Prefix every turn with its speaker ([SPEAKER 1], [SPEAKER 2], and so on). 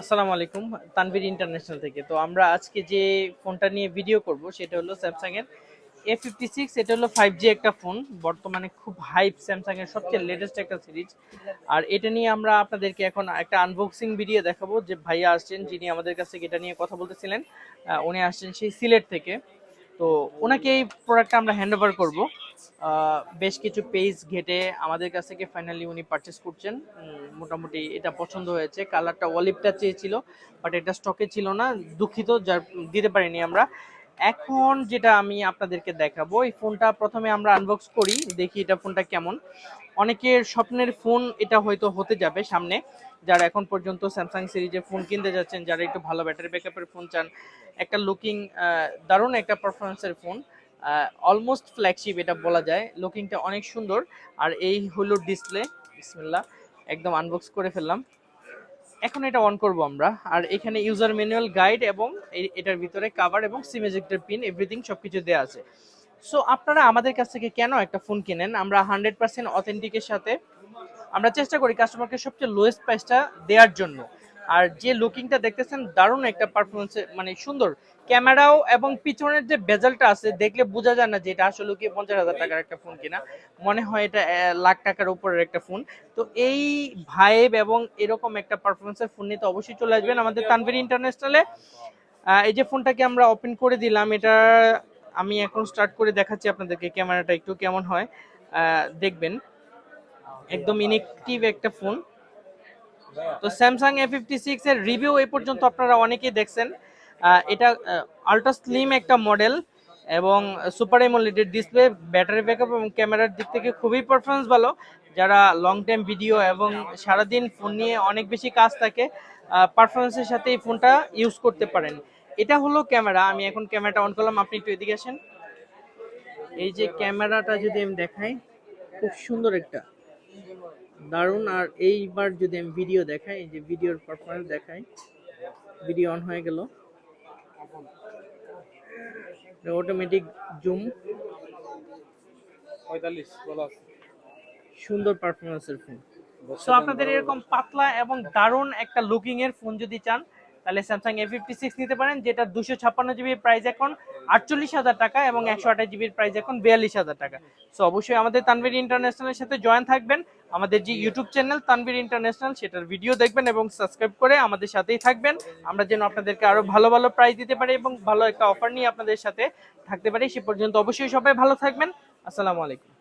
[SPEAKER 1] আসসালামু আলাইকুম, তানভীর ইন্টারন্যাশনাল থেকে। তো আমরা আজকে যে ফোনটা নিয়ে ভিডিও করব, সেটা হলো স্যামসাং এর এ ফিফটি সিক্স এটা হলো ফাইভ জি একটা ফোন। বর্তমানে খুব হাইপ স্যামসাং এর সবচেয়ে লেটেস্ট একটা সিরিজ আর এটা নিয়ে আমরা আপনাদেরকে এখন একটা আনবক্সিং ভিডিও দেখাবো, যে ভাইয়া আসছেন, যিনি আমাদের কাছ থেকে এটা নিয়ে কথা বলতেছিলেন উনি আসছেন সেই সিলেট থেকে। তো ওনাকে এই প্রোডাক্টটা আমরা হ্যান্ড ওভার করব। বেশ কিছু পেজ ঘেটে আমাদের কাছ থেকে ফাইনালি উনি পারচেস করছেন। মোটামুটি এটা পছন্দ হয়েছে। কালারটা অলিভটা চেয়েছিল বাট এটা স্টকে ছিল না, দুঃখিত, যার, দিতে পারিনি আমরা। এখন যেটা আমি আপনাদেরকে দেখাবো, এই ফোনটা প্রথমে আমরা আনবক্স করি, দেখি এটা ফোনটা কেমন। অনেকের স্বপ্নের ফোন এটা হয়তো হতে যাবে সামনে। যারা এখন পর্যন্ত স্যামসাং সিরিজের ফোন কিনতে যাচ্ছেন, যারা একটু ভালো ব্যাটারি ব্যাকআপের ফোন চান, একটা লুকিং দারুণ একটা পারফরমেন্সের ফোন অলমোস্ট ফ্ল্যাগশিপ এটা বলা যায়। লুকিংটা অনেক সুন্দর। আর এই হলো ডিসপ্লে বিসমিল্লাহ। একদম আনবক্স করে ফেললাম। এখন এটা অন করব আমরা। আর এখানে ইউজার ম্যানুয়াল গাইড এবং এটার ভিতরে কাভার এবং সিম এজেক্টর পিন এভরিথিং সব কিছু দেওয়া আছে। সো আপনারা আমাদের কাছ থেকে কেন একটা ফোন কিনেন? আমরা হান্ড্রেড পার্সেন্ট অথেন্টিকের সাথে। আমরা চেষ্টা করি কাস্টমারকে সবচেয়ে লোয়েস্ট প্রাইসটা দেওয়ার জন্য। আর যে লুকিংটা দেখতেছেন, দারুণ একটা পারফরমেন্স মানে সুন্দর। ক্যামেরাও এবং পিছনের যে বেজালটা আছে, দেখলে বোঝা যায় না যে এটা আসলে কি পঞ্চাশ হাজার টাকার একটা ফোন কিনা। মনে হয় এটা লাখ টাকার উপরের একটা ফোন তো এই ভাইব এবং এরকম একটা পারফরমেন্সের ফোন নিয়ে তো অবশ্যই চলে আসবেন আমাদের তানভীর ইন্টারন্যাশনালে এই যে ফোনটাকে আমরা ওপেন করে দিলাম, এটা আমি এখন স্টার্ট করে দেখাচ্ছি আপনাদেরকে, ক্যামেরাটা একটু কেমন হয়। দেখবেন। একদম ইনেকটিভ একটা ফোন তো স্যামসাং এ ফিফটি সিক্স এর রিভিউ এই পর্যন্ত আপনারা অনেকেই দেখছেন। এটা আলট্রা স্লিম একটা মডেল এবং সুপার এমোলেডের ডিসপ্লে ব্যাটারি ব্যাকআপ এবং ক্যামেরার দিক থেকে খুবই পারফরমেন্স ভালো। যারা লং টাইম ভিডিও এবং সারাদিন ফোন নিয়ে অনেক বেশি কাজ থাকে পারফরমেন্সের সাথে এই ফোনটা ইউজ করতে পারেন। এটা হলো ক্যামেরা আমি এখন ক্যামেরাটা অন করলাম, আপনি একটু এদিকে আসেন। এই যে ক্যামেরাটা যদি আমি দেখাই, খুব সুন্দর একটা। দারুণ। আর এইবার যদি আমি ভিডিও দেখাই এই যে ভিডিওর পারফরমেন্স দেখাই ভিডিও অন হয়ে গেল। অটোমেটিক জুম
[SPEAKER 2] পঁয়তাল্লিশ
[SPEAKER 1] সুন্দর পারফরমেন্সের ফোন সো আপনাদের এরকম পাতলা এবং দারুণ একটা লুকিং এর ফোন যদি চান তাহলে স্যামসাং এ ফিফটি সিক্স নিতে পারেন, যেটা দুশো ছাপ্পান্ন জিবির প্রাইস এখন আটচল্লিশ হাজার টাকা এবং একশো আঠাশ জিবির প্রাইস এখন বিয়াল্লিশ হাজার টাকা। সো অবশ্যই আমাদের তানভীর ইন্টারন্যাশনালের সাথে জয়েন থাকবেন। আমাদের যে ইউটিউব চ্যানেল তানভীর ইন্টারন্যাশনাল সেটার ভিডিও দেখবেন এবং সাবস্ক্রাইব করে আমাদের সাথেই থাকবেন। আমরা যেন আপনাদেরকে আরও ভালো ভালো প্রাইস দিতে পারি এবং ভালো একটা অফার নিয়ে আপনাদের সাথে থাকতে পারি। সে পর্যন্ত অবশ্যই সবাই ভালো থাকবেন। আসসালামু আলাইকুম।